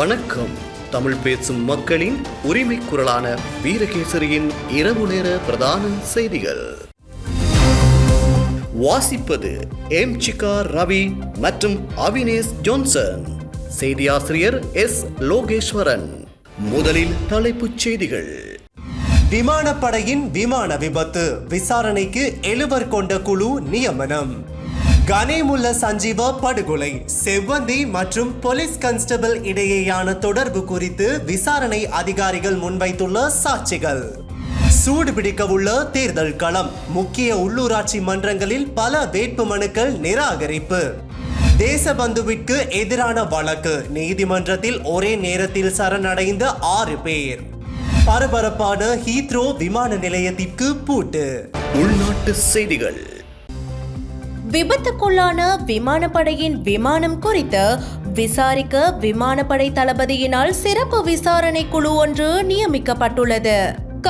வணக்கம். தமிழ் பேசும் மக்களின் உரிமை குரலான வீரகேசரியின் இரவு நேர பிரதான செய்திகள். வாசிப்பது எம் சிகா ரவி மற்றும் அவினேஷ் ஜோன்சன். செய்தியாசிரியர் எஸ் லோகேஸ்வரன். முதலில் தலைப்புச் செய்திகள். விமானப்படையின் விமான விபத்து. விசாரணைக்கு எழுவர் கொண்ட குழு நியமனம். கனேமுல்ல சஞ்சீவ படுகொலை செவ்வந்தி மற்றும் போலீஸ் கான்ஸ்டபிள் இடையேயான தொடர்பு குறித்து விசாரணை அதிகாரிகள் முன்வைத்துள்ள சாட்சிகள். சூடு பிடிக்கவுள்ள தேர்தல் களம் முக்கிய உள்ளூராட்சி மன்றங்களில் பல வேட்புமனுக்கள் நிராகரிப்பு. தேசபந்துவிற்கு எதிரான வழக்கு நீதிமன்றத்தில் ஒரே நேரத்தில் சரணடைந்த ஆறு பேர். பரபரப்பான ஹீத்ரோ விமான நிலையத்திற்கு பூட்டு. உள்நாட்டு செய்திகள். விபத்துக்குள்ளான விமானப்படையின் விமானம் குறித்து விசாரிக்க விமானப்படை தளபதியினால் சிறப்பு விசாரணை குழு ஒன்று நியமிக்கப்பட்டுள்ளது.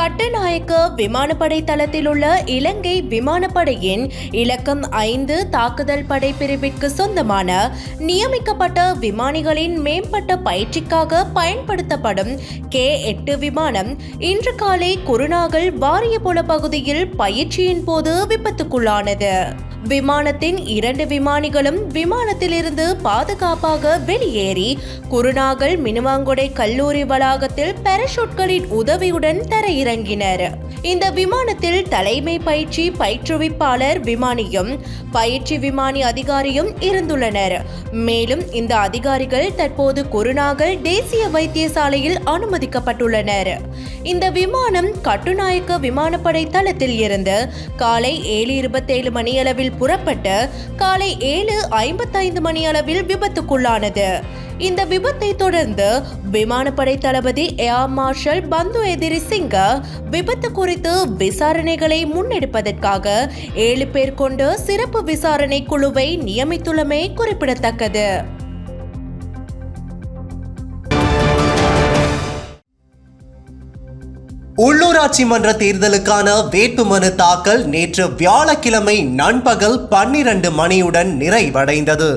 கட்டநாயக்க விமானப்படை தளத்தில் உள்ள இலங்கை விமானப்படையின் இலக்கம் ஐந்து தாக்குதல் படை பிரிவிற்கு சொந்தமான நியமிக்கப்பட்ட விமானிகளின் மேம்பட்ட பயிற்சிக்காக பயன்படுத்தப்படும் கே எட்டு விமானம் இன்று காலை குருநாகல் வாரியபுல பகுதியில் பயிற்சியின் போது விபத்துக்குள்ளானது. விமானத்தின் இரண்டு விமானிகளும் விமானத்திலிருந்து பாதுகாப்பாக வெளியேறி குருநாகல் மினுவாங்கொடை கல்லூரி வளாகத்தில் பாராசூட்களின் உதவியுடன் இறங்கினர். இந்த விமானத்தில் தலைமை பயிற்சி பயிற்றுவிப்பாளர் விமானியும் பயிற்சி விமானி அதிகாரியும் இருந்துள்ளனர். மேலும் இந்த அதிகாரிகள் தற்போது குருநாகல் தேசிய வைத்தியசாலையில் அனுமதிக்கப்பட்டுள்ளனர். இந்த விமானம் கட்டுநாயக்க விமானப்படை தளத்தில் இருந்து காலை ஏழு இருபத்தேழு மணியளவில் புறப்பட்டு காலை ஏழு ஐம்பத்தைந்து மணியளவில் விபத்துக்குள்ளானது. இந்த விபத்தை தொடர்ந்து விமானப்படை தளபதி ஏர் மார்ஷல் பந்து எதிரி சிங்க விபத்து குறித்து விசாரணைகளை முன்னெடுப்பதற்காக ஏழு பேர் கொண்ட சிறப்பு விசாரணை குழுவை நியமித்துள்ளமை குறிப்பிடத்தக்கது. ஊராட்சி மன்ற தேர்தலுக்கான வேட்புமனு தாக்கல் நேற்று வியாழக்கிழமை நண்பகல் பன்னிரண்டு மணியுடன் நிறைவடைந்தது.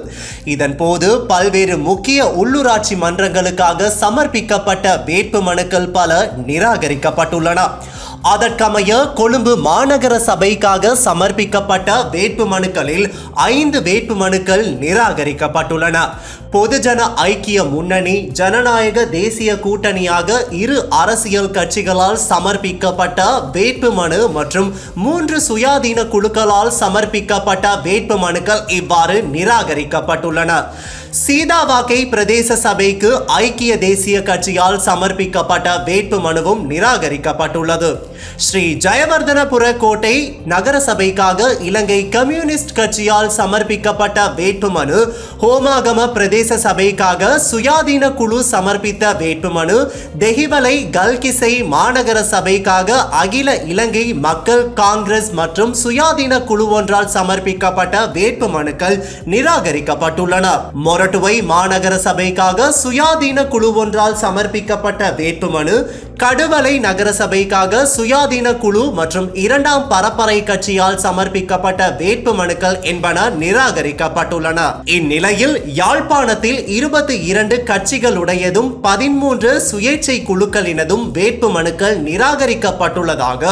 இதன்போது பல்வேறு முக்கிய உள்ளூராட்சி மன்றங்களுக்காக சமர்ப்பிக்கப்பட்ட வேட்புமனுக்கள் பல நிராகரிக்கப்பட்டுள்ளன. அதற்கமைய கொழும்பு மாநகர சபைக்காக சமர்ப்பிக்கப்பட்ட வேட்புமனுக்களில் ஐந்து வேட்புமனுக்கள் நிராகரிக்கப்பட்டுள்ளன. பொதுஜன ஐக்கிய முன்னணி ஜனநாயக தேசிய கூட்டணியாக இரு அரசியல் கட்சிகளால் சமர்ப்பிக்கப்பட்ட வேட்புமனு மற்றும் மூன்று சுயாதீன குழுக்களால் சமர்ப்பிக்கப்பட்ட வேட்புமனுக்கள் இவ்வாறு நிராகரிக்கப்பட்டுள்ளன. சீதாவாக்கை பிரதேச சபைக்கு ஐக்கிய தேசிய கட்சியால் சமர்ப்பிக்கப்பட்ட வேட்புமனுவும் நிராகரிக்கப்பட்டுள்ளது. ஸ்ரீ ஜெயவர்தனபுர கோட்டை நகர சபைக்காக இலங்கை கம்யூனிஸ்ட் கட்சியால் சமர்ப்பிக்கப்பட்ட வேட்புமனு ஹோமாகம பிரதேச பிரதேச சபைக்காக சுயாதீன குழு சமர்ப்பித்த வேட்புமனு தெஹிவலை கல்கிசை மாநகர சபைக்காக அகில இலங்கை மக்கள் காங்கிரஸ் மற்றும் சுயாதீன குழு ஒன்றால் சமர்ப்பிக்கப்பட்ட வேட்புமனுக்கள் நிராகரிக்கப்பட்டுள்ளன. மொரட்டுவை மாநகர சபைக்காக சுயாதீன குழு ஒன்றால் சமர்ப்பிக்கப்பட்ட வேட்புமனு கடுவலை நகர சபைக்காக சுயாதீன குழு மற்றும் இரண்டாம் பரப்பரை கட்சியால் சமர்ப்பிக்கப்பட்ட வேட்புமனுக்கள் என்பன நிராகரிக்கப்பட்டுள்ளன. இந்நிலையில் யாழ்ப்பாண மாகாணத்தில் இருபத்தி இரண்டு கட்சிகளுடையதும் பதிமூன்று சுயேட்சை குழுக்களினதும் வேட்புமனுக்கள் நிராகரிக்கப்பட்டுள்ளதாக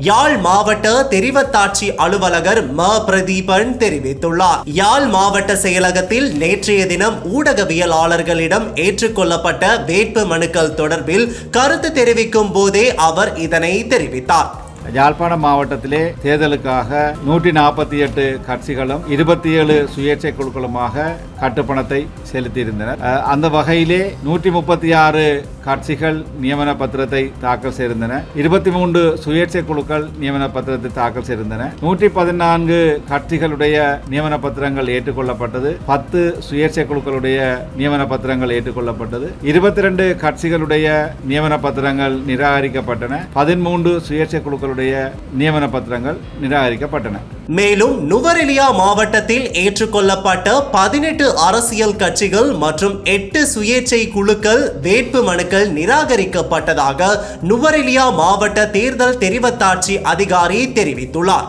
யாழ் மாவட்ட தெரிவத்தாட்சி அலுவலகர் ம. பிரதீபன் தெரிவித்துள்ளார். யாழ் மாவட்ட செயலகத்தில் நேற்றைய தினம் ஊடகவியலாளர்களிடம் ஏற்றுக்கொள்ளப்பட்ட வேட்பு மனுக்கள் தொடர்பில் கருத்து தெரிவிக்கும் போதே அவர் இதனை தெரிவித்தார். யாழ்ப்பாணம் மாவட்டத்திலே தேர்தலுக்காக நூற்றி நாற்பத்தி எட்டு கட்சிகளும் இருபத்தி ஏழு சுயேட்சை குழுக்களுமாக கட்டுப்பணத்தை செலுத்தியிருந்தனர். அந்த வகையிலே நூற்றி முப்பத்தி ஆறு கட்சிகள் நியமன பத்திரத்தை தாக்கல் செய்திருந்தன. இருபத்தி மூன்று சுயேட்சை குழுக்கள் நியமன பத்திரத்தை தாக்கல் செய்திருந்தன. நூற்றி பதினான்கு கட்சிகளுடைய நியமன பத்திரங்கள் ஏற்றுக்கொள்ளப்பட்டது. பத்து சுயேட்சை குழுக்களுடைய நியமன பத்திரங்கள் ஏற்றுக்கொள்ளப்பட்டது. இருபத்தி ரெண்டு கட்சிகளுடைய நியமன பத்திரங்கள் நிராகரிக்கப்பட்டன. பதிமூன்று சுயேட்சை குழுக்களுடைய நியமன பத்திரங்கள் நிராகரிக்கப்பட்டன. மேலும் நுவரெலியா மாவட்டத்தில் ஏற்றுக்கொள்ளப்பட்ட பதினெட்டு அரசியல் கட்சிகள் மற்றும் எட்டு சுயேட்சை குழுக்கள் வேட்பு மனுக்கள் நிராகரிக்கப்பட்டதாக நுவரெலியா மாவட்ட தேர்தல் தெரிவத்தாட்சி அதிகாரி தெரிவித்துள்ளார்.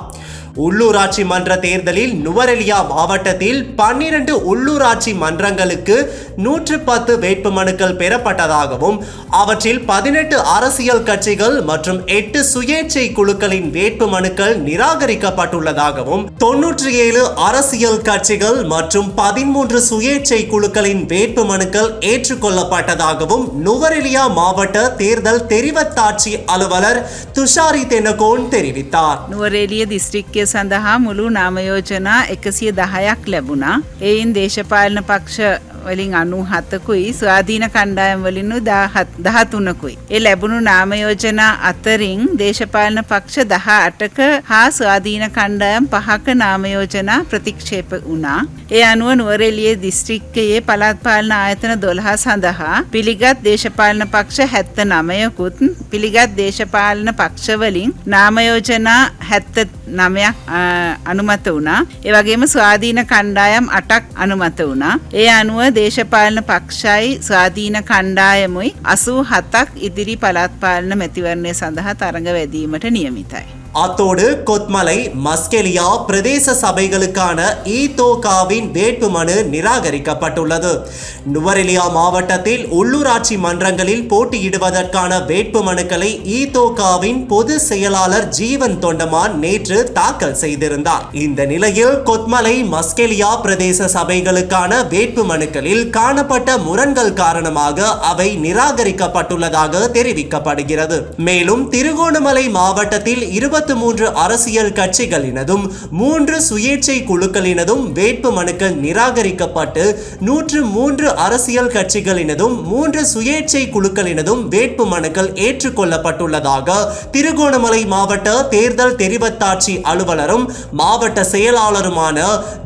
உள்ளூராட்சி மன்ற தேர்தலில் நுவரெலியா மாவட்டத்தில் பன்னிரண்டு உள்ளூராட்சி மன்றங்களுக்கு நூற்று பத்து வேட்புமனுக்கள் பெறப்பட்டதாகவும் அவற்றில் பதினெட்டு அரசியல் கட்சிகள் மற்றும் எட்டு சுயேட்சை குழுக்களின் வேட்புமனுக்கள் நிராகரிக்கப்பட்டுள்ளதாகவும் தொன்னூற்றி ஏழு அரசியல் கட்சிகள் மற்றும் பதிமூன்று சுயேட்சை குழுக்களின் வேட்புமனுக்கள் ஏற்றுக்கொள்ளப்பட்டதாகவும் நுவரெலியா மாவட்ட தேர்தல் தெரிவத்தாட்சி அலுவலர் துஷாரி தெனகோன் தெரிவித்தார். நுவரெலியா டிஸ்ட்ரிக்ட் සඳහා මුළු නාමයෝජනා එකසිය දහයක් ලැබුණා. එයින් දේශපාලන පක්ෂ වලින් අනු හතකුයි ස්වාධීන කණ්ඩායම් වලින්ු දහතුනකුයි. ඒ ලැබුණු නාමයෝජනා අතරින් දේශපාලන පක්ෂ දහ අටක හා ස්වාධීන කණ්ඩායම් පහක නාමයෝජනා ප්‍රතික්ෂේප වුණා. ඒ අනුව නුවරෙලිය දිස්ත්‍රික්කයේ පළත්පාලන ආයතන දොළහ සඳහා පිළිගත් දේශපාලන පක්ෂ හැත්ත නමයකුත් පිළිගත් දේශපාලන පක්ෂවලින් නාමයෝජනා හැත්ත නමයක් අනුමත වුණා. ඒවගේම ස්වාධීන කණ්ඩායම් අටක් අනුමත වුණා. ඒ අනුව දේශපාලන පක්ෂයි ස්වාධීන කණ්ඩායමුයි අසූ හතක් ඉදිරි පළත්පාලන මැතිවරණය සඳහා තරඟ වැදීමට නියමිතයි. அத்தோடு கொத்மலை மஸ்கெலியா பிரதேச சபைகளுக்கான ஈதோகாவின் வேட்புமனு நிராகரிக்கப்பட்டுள்ளது. நுவரெலியா மாவட்டத்தில் உள்ளூராட்சி மன்றங்களில் போட்டியிடுவதற்கான வேட்புமனுக்களை ஈதோகாவின் பொது செயலாளர் ஜீவன் தொண்டமான் நேற்று தாக்கல் செய்திருந்தார். இந்த நிலையில் கொத்மலை மஸ்கெலியா பிரதேச சபைகளுக்கான வேட்புமனுக்களில் காணப்பட்ட முரண்கள் காரணமாக அவை நிராகரிக்கப்பட்டுள்ளதாக தெரிவிக்கப்படுகிறது. மேலும் திருகோணமலை மாவட்டத்தில் இருபது இருபத்தி மூன்று அரசியல் கட்சிகளினதும் மூன்று சுயேட்சை குழுக்களினதும் வேட்பு மனுக்கள் நிராகரிக்கப்பட்டு நூற்று மூன்று அரசியல் கட்சிகளினதும் மூன்று சுயேட்சை குழுக்களினதும் வேட்பு மனுக்கள் ஏற்றுக்கொள்ளப்பட்டுள்ளதாக திருகோணமலை மாவட்ட தேர்தல் தெரிவத்தாட்சி அலுவலரும் மாவட்ட செயலாளருமான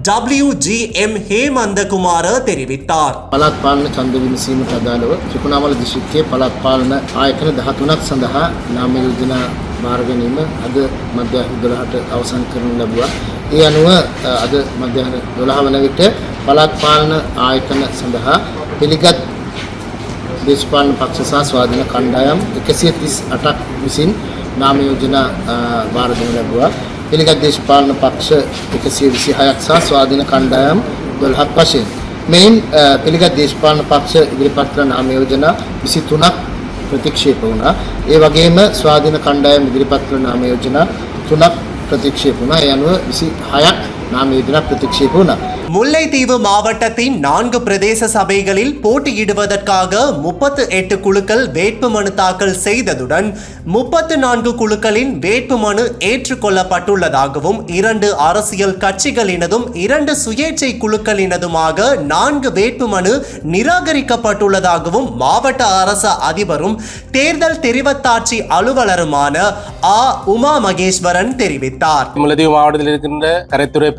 டபிள்யூ ஜி எம் ஹேமந்தகுமார தெரிவித்தார் පළත් පාලන ඡන්ද විමසීමට අදාළව ත්‍රිකුණාමල දිස්ත්‍රික්කයේ පළත් පාලන ආයතන 13ක් සඳහා නාම යෝජනා බාර ගැනීම අද මධ්‍යහන 12ට අවසන් කරනු ලැබුවා. ඒ අනුව අ, අද මධ්‍යහන 12 වන විට පළත් පාලන ආයතන සඳහා පිළිගත් දේශපාලන පක්ෂ සහ ස්වාධීන කණ්ඩායම් 138ක් විසින් නාම යෝජනා අ, බාර දෙනු ලැබුවා. පිළිගත් දේශපාලන පක්ෂ 126ක් සහ ස්වාධීන කණ්ඩායම් 12ක් වශයෙන් මෙයින් අ, පිළිගත් දේශපාලන පක්ෂ ඉදිරිපත් කරන නාම යෝජනා 23ක් ප්‍රතික්ෂේප වුණා. ඒ වගේම ස්වාධීන කණ්ඩායම් ඉදිරිපත් කරන නාම යෝජනා 3ක් ප්‍රතික්ෂේප වුණා. ඒ අනුව 26ක් நாம் இதனால் பிரதீட்சிப்போம் முல்லைத்தீவு மாவட்டத்தின் நான்கு பிரதேச சபைகளில் போட்டியிடுவதற்காக முப்பத்து எட்டு குழுக்கள் வேட்புமனு தாக்கல் செய்ததுடன் முப்பத்து நான்கு குழுக்களின் வேட்புமனு ஏற்றுக்கொள்ளப்பட்டுள்ளதாகவும் இரண்டு அரசியல் கட்சிகளினதும் இரண்டு சுயேட்சை குழுக்களினதுமாக நான்கு வேட்புமனு நிராகரிக்கப்பட்டுள்ளதாகவும் மாவட்ட அரச அதிபரும் தேர்தல் தெரிவத்தாட்சி அலுவலருமான ஆ. உமா மகேஸ்வரன் தெரிவித்தார். முல்லைத்தீவு மாவட்டத்தில் இருக்கின்ற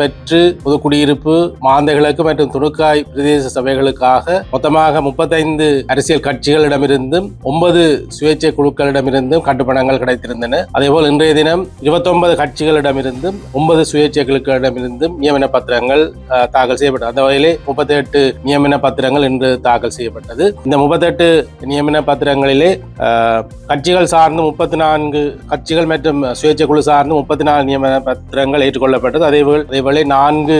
பெற்று புதுக்குடியிருப்பு மாந்தைகளுக்கு மற்றும் துணுக்காய் பிரதேச சபைகளுக்காக மொத்தமாக முப்பத்தைந்து அரசியல் கட்சிகளிடமிருந்தும் ஒன்பது சுயேட்சை குழுக்களிடமிருந்தும் கட்டுப்பணங்கள் கிடைத்திருந்தன. அதேபோல் இன்றைய தினம் இருபத்தொன்பது கட்சிகளிடமிருந்தும் ஒன்பது சுயேட்சை குழுக்களிடமிருந்தும் நியமன பத்திரங்கள் தாக்கல் செய்யப்பட்டது. அந்த வகையிலே முப்பத்தி எட்டு நியமன பத்திரங்கள் இன்று தாக்கல் செய்யப்பட்டது. இந்த முப்பத்தெட்டு நியமன பத்திரங்களிலே கட்சிகள் சார்ந்து முப்பத்தி நான்கு கட்சிகள் மற்றும் சுயேட்சை குழு சார்ந்து முப்பத்தி நாலு நியமன பத்திரங்கள் ஏற்றுக்கொள்ளப்பட்டது. அதேபோல் அதேவேளை நான்கு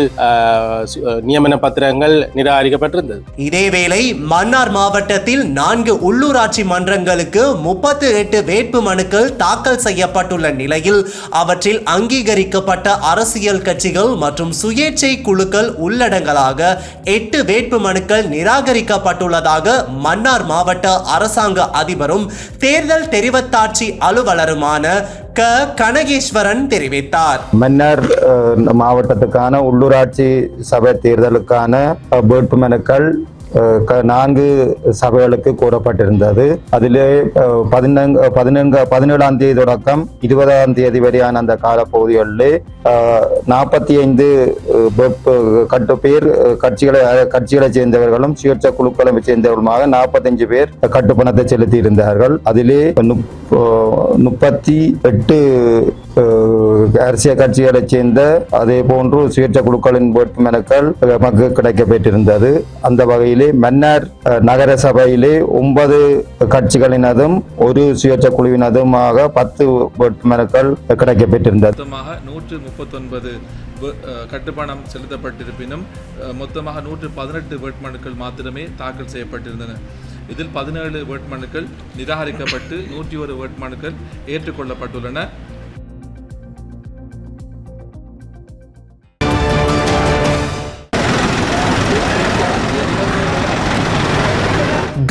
நியமன பத்திரங்கள் நிராகரிக்கப்பட்டிருந்தது. இதேவேளை மன்னார் மாவட்டத்தில் நான்கு உள்ளூராட்சி மன்றங்களுக்கு முப்பத்து எட்டு வேட்பு மனுக்கள் தாக்கல் செய்யப்பட்டுள்ள நிலையில் அவற்றில் அங்கீகரிக்கப்பட்ட அரசியல் கட்சிகள் மற்றும் சுயேட்சை குழுக்கள் உள்ளடங்கலாக எட்டு வேட்பு மனுக்கள் நிராகரிக்கப்பட்டுள்ளதாக மன்னார் மாவட்ட அரசாங்க அதிபரும் தேர்தல் தெரிவத்தாட்சி அலுவலருமான க கனகேஸ்வரன் தெரிவித்தார். மன்னர் மாவட்டத்துக்கான உள்ளூராட்சி சபை தேர்தலுக்கான வேட்புமனுக்கள் நான்கு சபைகளுக்கு கூறப்பட்டிருந்தது. அதிலே அஹ், பதினங்கு பதினெங்கு பதினேழாம் தேதி தொடக்கம் இருபதாம் தேதி வரையான அந்த காலப்பகுதிகளிலே நாற்பத்தி ஐந்து கட்டு பேர் கட்சிகளை கட்சிகளைச் சேர்ந்தவர்களும் சுயேட்சை குழுக்களை சேர்ந்தவர்களுமாக நாற்பத்தஞ்சு பேர் கட்டுப்பணத்தை செலுத்தி இருந்தார்கள் அதிலே முப்பத்தி எட்டு அரசியல் கட்சிகளைச் சேர்ந்த அதே போன்று சுயேட்சை குழுக்களின் வேட்புமனுக்கள் நமக்கு கிடைக்கப்பெற்றிருந்தது. அந்த வகையிலே மன்னார் நகர சபையிலே ஒன்பது கட்சிகளினதும் ஒரு சுயேட்சை குழுவினதுமாக பத்து வேட்புமனுக்கள் கிடைக்கப்பெற்றிருந்தது. மொத்தமாக நூற்று முப்பத்தொன்பது கட்டுப்பணம் செலுத்தப்பட்டிருப்பினும் மொத்தமாக நூற்று பதினெட்டு வேட்புமனுக்கள் மாத்திரமே தாக்கல் செய்யப்பட்டிருந்தன. இதில் பதினேழு வேட்புமனுக்கள் நிராகரிக்கப்பட்டு நூற்றி ஒரு வேட்புமனுக்கள் ஏற்றுக்கொள்ளப்பட்டுள்ளன.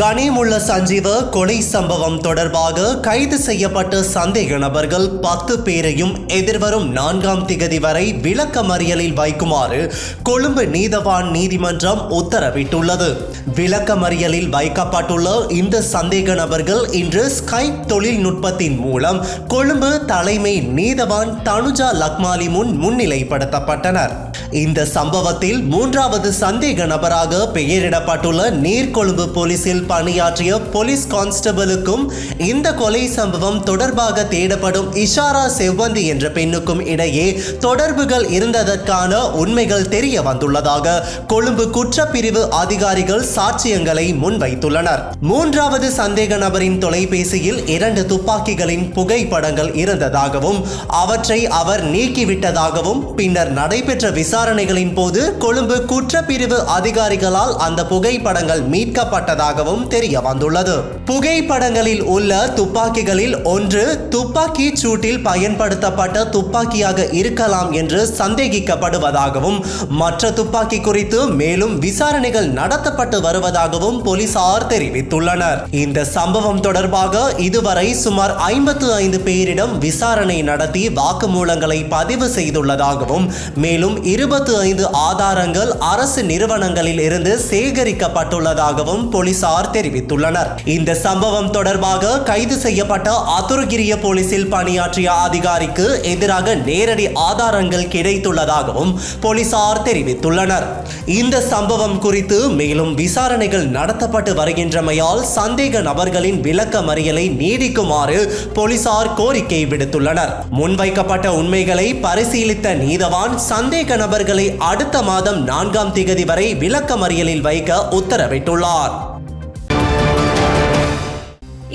கனிமுள்ள சஞ்சீவ கொலை சம்பவம் தொடர்பாக கைது செய்யப்பட்ட சந்தேக நபர்கள் பத்து பேரையும் எதிர்வரும் நான்காம் திகதி வரை விளக்கமறியலில் வைக்குமாறு கொழும்பு நீதவான் நீதிமன்றம் உத்தரவிட்டுள்ளது. விளக்கமறியலில் வைக்கப்பட்டுள்ள இந்த சந்தேக நபர்கள் இன்று ஸ்கைப் தொழில்நுட்பத்தின் மூலம் கொழும்பு தலைமை நீதவான் தனுஜா லக்மாலி முன் முன்னிலைப்படுத்தப்பட்டனர். இந்த சம்பவத்தில் மூன்றாவது சந்தேக நபராக பெயரிடப்பட்டுள்ள நீர்கொழும்பு போலீசில் பணியாற்றிய போலீஸ் கான்ஸ்டபிளுக்கும் இந்த கொலை சம்பவம் தொடர்பாக தேடப்படும் இஷாரா செவ்வந்தி என்ற பெண்ணுக்கும் இடையே தொடர்புகள் இருந்ததற்கான உண்மைகள் தெரிய வந்துள்ளதாக கொழும்பு குற்றப்பிரிவு அதிகாரிகள் சாட்சியங்களை முன்வைத்துள்ளனர். மூன்றாவது சந்தேக நபரின் தொலைபேசியில் இரண்டு துப்பாக்கிகளின் புகைப்படங்கள் இருந்ததாகவும் அவற்றை அவர் நீக்கிவிட்டதாகவும் பின்னர் நடைபெற்ற விசாரணைகளின் போது கொழும்பு குற்றப்பிரிவு அதிகாரிகளால் அந்த புகைப்படங்கள் மீட்கப்பட்டதாகவும் சம்பவம் தெரிய வந்துள்ளது. புகைப்படங்களில் உள்ள துப்பாக்கிகளில் ஒன்று துப்பாக்கி சூட்டில் பயன்படுத்தப்பட்ட துப்பாக்கியாக இருக்கலாம் என்று சந்தேகிக்கப்படுவதாகவும் மற்ற துப்பாக்கி குறித்து மேலும் விசாரணைகள் நடத்தப்பட்டு வருவதாகவும் போலீசார் தெரிவித்துள்ளனர். இந்த சம்பவம் தொடர்பாக இதுவரை சுமார் ஐம்பத்து ஐந்து பேரிடம் விசாரணை நடத்தி வாக்குமூலங்களை பதிவு செய்துள்ளதாகவும் மேலும் இருபத்து ஐந்து ஆதாரங்கள் அரசு நிறுவனங்களில் இருந்து சேகரிக்கப்பட்டுள்ளதாகவும் போலீசார் தெரிவித்துள்ளனர். இந்த சம்பவம் தொடர்பாக கைது செய்யப்பட்ட அத்துருகிரிய போலீசில் பணியாற்றிய அதிகாரிக்கு எதிராக நேரடி ஆதாரங்கள் கிடைத்துள்ளதாகவும் போலீசார் தெரிவித்துள்ளனர். இந்த சம்பவம் குறித்து மேலும் விசாரணைகள் நடத்தப்பட்டு வருகின்றமையால் சந்தேக நபர்களின் விளக்க மறியலை நீடிக்குமாறு போலீசார் கோரிக்கை விடுத்துள்ளனர். முன்வைக்கப்பட்ட உண்மைகளை பரிசீலித்த நீதவான் சந்தேக நபர்களை அடுத்த மாதம் நான்காம் திகதி வரை விளக்க மறியலில் வைக்க உத்தரவிட்டுள்ளார்.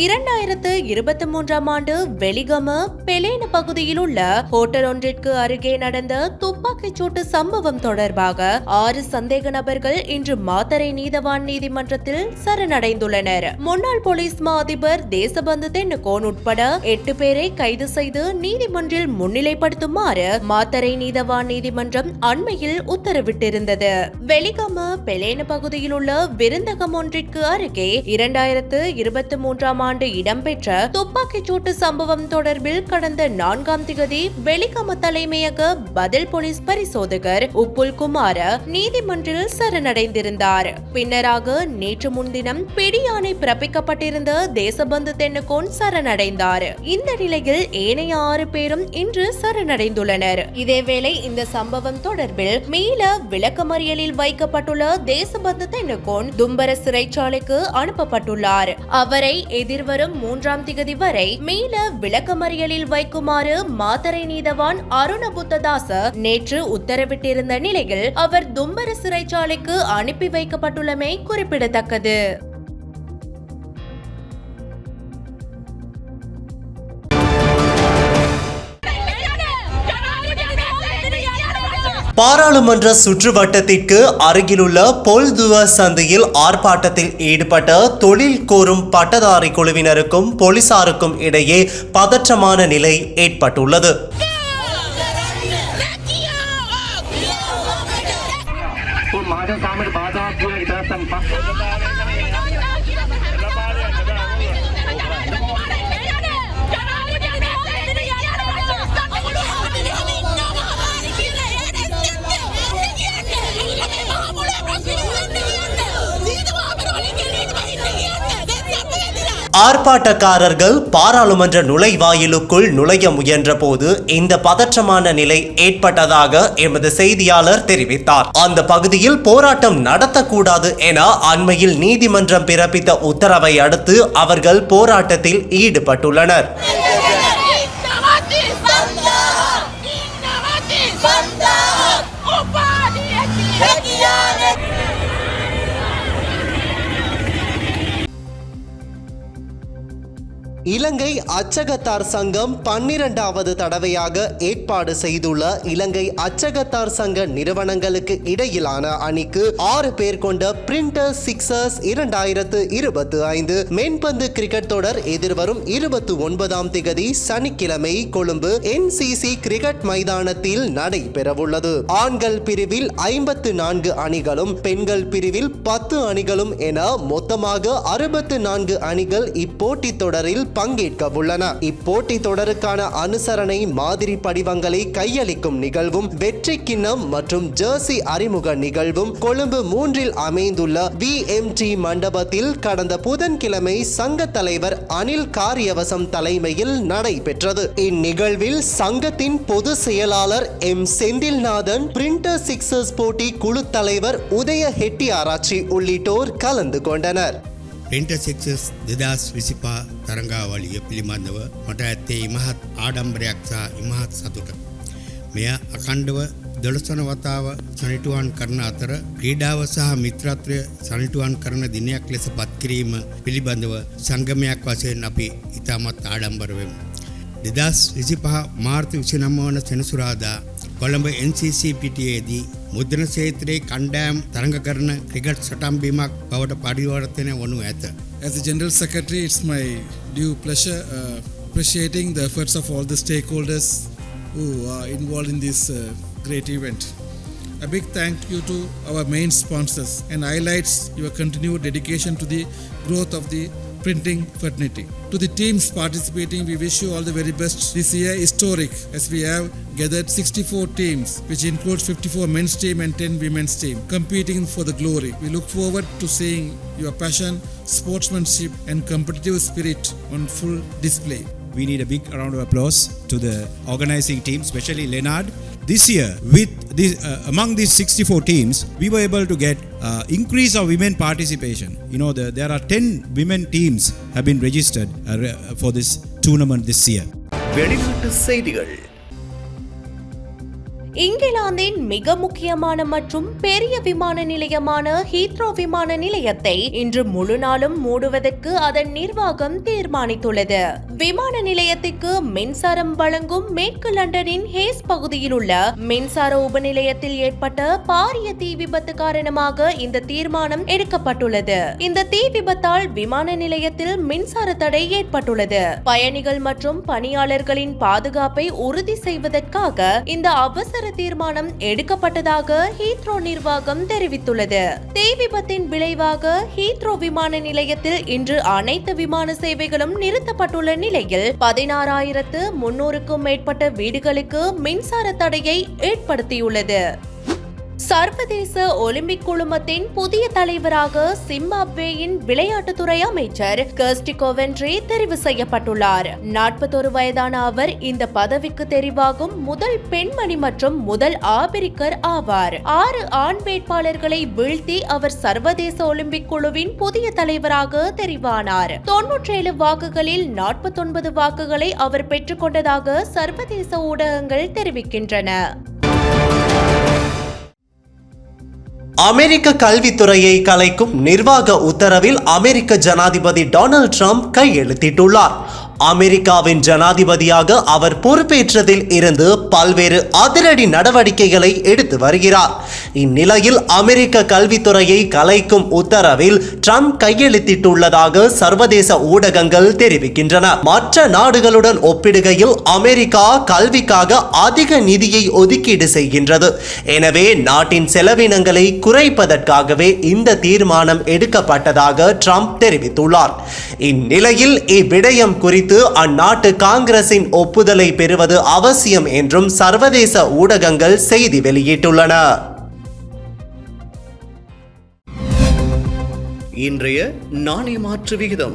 இரண்டாயிரத்து இருபத்தி மூன்றாம் ஆண்டு வெலிகம பெலேன பகுதியில் உள்ள ஹோட்டல் ஒன்றிற்கு அருகே நடந்த துப்பாக்கிச் சூட்டு சம்பவம் தொடர்பாக ஆறு சந்தேக நபர்கள் இன்று மாத்தரை நீதவான் நீதிமன்றத்தில் சரணடைந்துள்ளனர். முன்னாள் போலீஸ் மா அதிபர் தேசபந்து தென்னுகோன் உட்பட எட்டு பேரை கைது செய்து நீதிமன்றில் முன்னிலைப்படுத்துமாறு மாத்தறை நீதவான் நீதிமன்றம் அண்மையில் உத்தரவிட்டிருந்தது. வெலிகம பெலேன பகுதியில் உள்ள விருந்தகம் ஒன்றிற்கு அருகே இரண்டாயிரத்து இருபத்தி மூன்றாம் ஆண்டு இடம்பெற்ற துப்பாக்கிச் சூட்டு சம்பவம் தொடர்பில் கடந்த நான்காம் திகதி வெளிகம தலைமையக பதில் போலீஸ் பரிசோதகர் உப்புல் குமார நீதிமன்றில் சரணடைந்திருந்தார். பின்னராக நேற்று முன்தினம் பிடியானை பிறப்பிக்கப்பட்டிருந்த தேசபந்து தென்னுகோன் சரணடைந்தார். இந்த நிலையில் ஏனைய ஆறு பேரும் இன்று சரணடைந்துள்ளனர். இதேவேளை இந்த சம்பவம் தொடர்பில் மீள விளக்கமறியலில் வைக்கப்பட்டுள்ள தேசபந்து தென்னுகோன் தும்பர சிறைச்சாலைக்கு அனுப்பப்பட்டுள்ளார். அவரை வரும் மூன்றாம் திகதி வரை மீள விளக்கமறியலில் வைக்குமாறு மாத்தரை நீதவான் அருண புத்ததாச நேற்று உத்தரவிட்டிருந்த நிலையில் அவர் தும்பர சிறைச்சாலைக்கு அனுப்பி வைக்கப்பட்டுள்ளமை குறிப்பிடத்தக்கது. பாராளுமன்ற சுற்றுவட்டத்திற்கு அருகிலுள்ள பொல்துவ சந்தையில் ஆர்ப்பாட்டத்தில் ஈடுபட்ட தொழில் கோரும் பட்டதாரி குழுவினருக்கும் போலீசாருக்கும் இடையே பதற்றமான நிலை ஏற்பட்டுள்ளது. ஆர்ப்பாட்டக்காரர்கள் பாராளுமன்ற நுழைவாயிலுக்குள் நுழைய முயன்றபோது இந்த பதற்றமான நிலை ஏற்பட்டதாக எமது செய்தியாளர் தெரிவித்தார். அந்த பகுதியில் போராட்டம் நடத்தக்கூடாது என அண்மையில் நீதிமன்றம் பிறப்பித்த உத்தரவை அடுத்து அவர்கள் போராட்டத்தில் ஈடுபட்டுள்ளனர். இலங்கை அச்சகத்தார் சங்கம் பன்னிரண்டாவது தடவையாக ஏற்பாடு செய்துள்ள இலங்கை அச்சகத்தார் சங்க நிறுவனங்களுக்கு இடையிலான அணிக்கு ஆறு பேர் கொண்ட பிரிண்டர் சிக்ஸர்ஸ் இரண்டாயிரத்து இருபத்தி ஐந்து மென்பந்து கிரிக்கெட் தொடர் எதிர்வரும் இருபத்தி ஒன்பதாம் திகதி சனிக்கிழமை கொழும்பு என்சிசி கிரிக்கெட் மைதானத்தில் நடைபெறவுள்ளது. ஆண்கள் பிரிவில் ஐம்பத்து நான்கு அணிகளும் பெண்கள் பிரிவில் பத்து அணிகளும் என மொத்தமாக அறுபத்து நான்கு அணிகள் இப்போட்டி தொடரில் பங்கேற்க உள்ளன இப்போட்டி தொடருக்கான அனுசரணை மாதிரி படிவங்களை கையளிக்கும் நிகழ்வும் வெற்றி கிண்ணம் மற்றும் ஜெர்சி அறிமுக நிகழ்வும் கொழும்பு மூன்றில் அமைந்துள்ள வி எம் டி மண்டபத்தில் கடந்த புதன்கிழமை சங்க தலைவர் அனில் காரியவசம் தலைமையில் நடைபெற்றது. இந்நிகழ்வில் சங்கத்தின் பொது செயலாளர் எம். செந்தில்நாதன் பிரிண்டர் சிக்ஸஸ் போட்டி குழு தலைவர் உதய ஆராய்ச்சி உள்ளிட்டோர் கலந்து கொண்டனர். பிரிண்டர் சிக்ஸர்ஸ் விதாஸ் விசிபா තරංගාවලිය පිළිබඳව මට ඇත්තේ ඉමහත් ආඩම්බරයක් සහ ඉමහත් සතුට. මෙය අකණ්ඩව දොළසන වතාව සනිටුවන් කරන අතර ක්‍රීඩාව සහ මිත්‍රත්‍රය සනිටුවන් කරන දිනයක් ලෙස පත්කිරීම පිළිබඳව සංගමයක් වශයෙන් අපි ඉතාමත් ආඩම්බරවෙමු. දෙදස් විසිපහ මාර්ත විසිනම්ම වන සෙනසුරාදා කොළඹ NCCPTයේදී මුද්‍රණ ක්ෂේත්‍රයේ කණ්ඩෑම් තරඟ කරන ක්‍රිකට් සටම්බීමක් බවට පරිවර්තනය වනු ඇත. As the General Secretary, it's my due pleasure uh, appreciating the efforts of all the stakeholders who are involved in this uh, great event. A big thank you to our main sponsors and highlights your continued dedication to the growth of the printing fraternity. To the teams participating, we wish you all the very best. This year historic as we have gathered 64 teams, which includes 54 men's team and 10 women's team, competing for the glory. We look forward to seeing your passion, sportsmanship, and competitive spirit on full display. we need a big round of applause to the organizing team, especially Leonard This year, with this, uh, among these 64 teams, we were able to get uh, increase of women participation. You know, the, there are 10 women teams have been registered uh, re- for this tournament this year. வெளிநாட்டு செய்திகள் இங்கிலாந்தின் மிக முக்கியமான மற்றும் பெரிய விமான நிலையமான Heathrow விமான நிலையத்தை இன்று முழு நாளும் மூடுவதற்கு அதன் நிர்வாகம் தீர்மானித்துள்ளது. விமான நிலையத்திற்கு மின்சாரம் வழங்கும் மேற்கு லண்டனின் ஹேஸ் பகுதியில் உள்ள மின்சார உபநிலையத்தில் ஏற்பட்ட பாரிய தீ விபத்து காரணமாக இந்த தீர்மானம் எடுக்கப்பட்டுள்ளது. இந்த தீ விபத்தால் விமான நிலையத்தில் மின்சார தடை ஏற்பட்டுள்ளது. பயணிகள் மற்றும் பணியாளர்களின் பாதுகாப்பை உறுதி செய்வதற்காக இந்த அவசர தீர்மானம் எடுக்கப்பட்டதாக ஹீத்ரோ நிர்வாகம் தெரிவித்துள்ளது. தீ விபத்தின் விளைவாக ஹீத்ரோ விமான நிலையத்தில் இன்று அனைத்து விமான சேவைகளும் நிறுத்தப்பட்டுள்ள நிலையில் பதினாறாயிரத்து முன்னூறுக்கும் மேற்பட்ட வீடுகளுக்கு மின்சார தடையை ஏற்படுத்தியுள்ளது. சர்வதேச ஒலிம்பிக் குழுமத்தின் புதிய தலைவராக சிம்பாப்வேயின் விளையாட்டுத்துறை அமைச்சர் கர்ஸ்டி கோவென்ட்ரி தெரிவு செய்யப்பட்டுள்ளார். நாற்பத்தொரு வயதான அவர் இந்த பதவிக்கு தெரிவாகும் முதல் பெண்மணி மற்றும் முதல் ஆபிரிக்கர் ஆவார். ஆறு ஆண் வேட்பாளர்களை வீழ்த்தி அவர் சர்வதேச ஒலிம்பிக் குழுவின் புதிய தலைவராக தெரிவானார். தொன்னூற்றேழு வாக்குகளில் நாற்பத்தொன்பது வாக்குகளை அவர் பெற்றுக்கொண்டதாக சர்வதேச ஊடகங்கள் தெரிவிக்கின்றன. அமெரிக்க கல்வித்துறையை கலைக்கும் நிர்வாக உத்தரவில் அமெரிக்க ஜனாதிபதி டொனால்ட் ட்ரம்ப் கையெழுத்திட்டுள்ளார். அமெரிக்காவின் ஜனாதிபதியாக அவர் பொறுப்பேற்றதில் இருந்து பல்வேறு அதிரடி நடவடிக்கைகளை எடுத்து வருகிறார். இந்நிலையில் அமெரிக்க கல்வித்துறையை கலைக்கும் உத்தரவில் ட்ரம்ப் கையெழுத்திட்டுள்ளதாக சர்வதேச ஊடகங்கள் தெரிவிக்கின்றன. மற்ற நாடுகளுடன் ஒப்பிடுகையில் அமெரிக்கா கல்விக்காக அதிக நிதியை ஒதுக்கீடு செய்கின்றது. எனவே நாட்டின் செலவினங்களை குறைப்பதற்காகவே இந்த தீர்மானம் எடுக்கப்பட்டதாக ட்ரம்ப் தெரிவித்துள்ளார். இந்நிலையில் இவ்விடயம் குறித்து அந்நாட்டு காங்கிரசின் ஒப்புதலை பெறுவது அவசியம் என்றும் சர்வதேச ஊடகங்கள் செய்தி வெளியிட்டுள்ளன. இன்றைய நாணய மாற்று விகிதம்.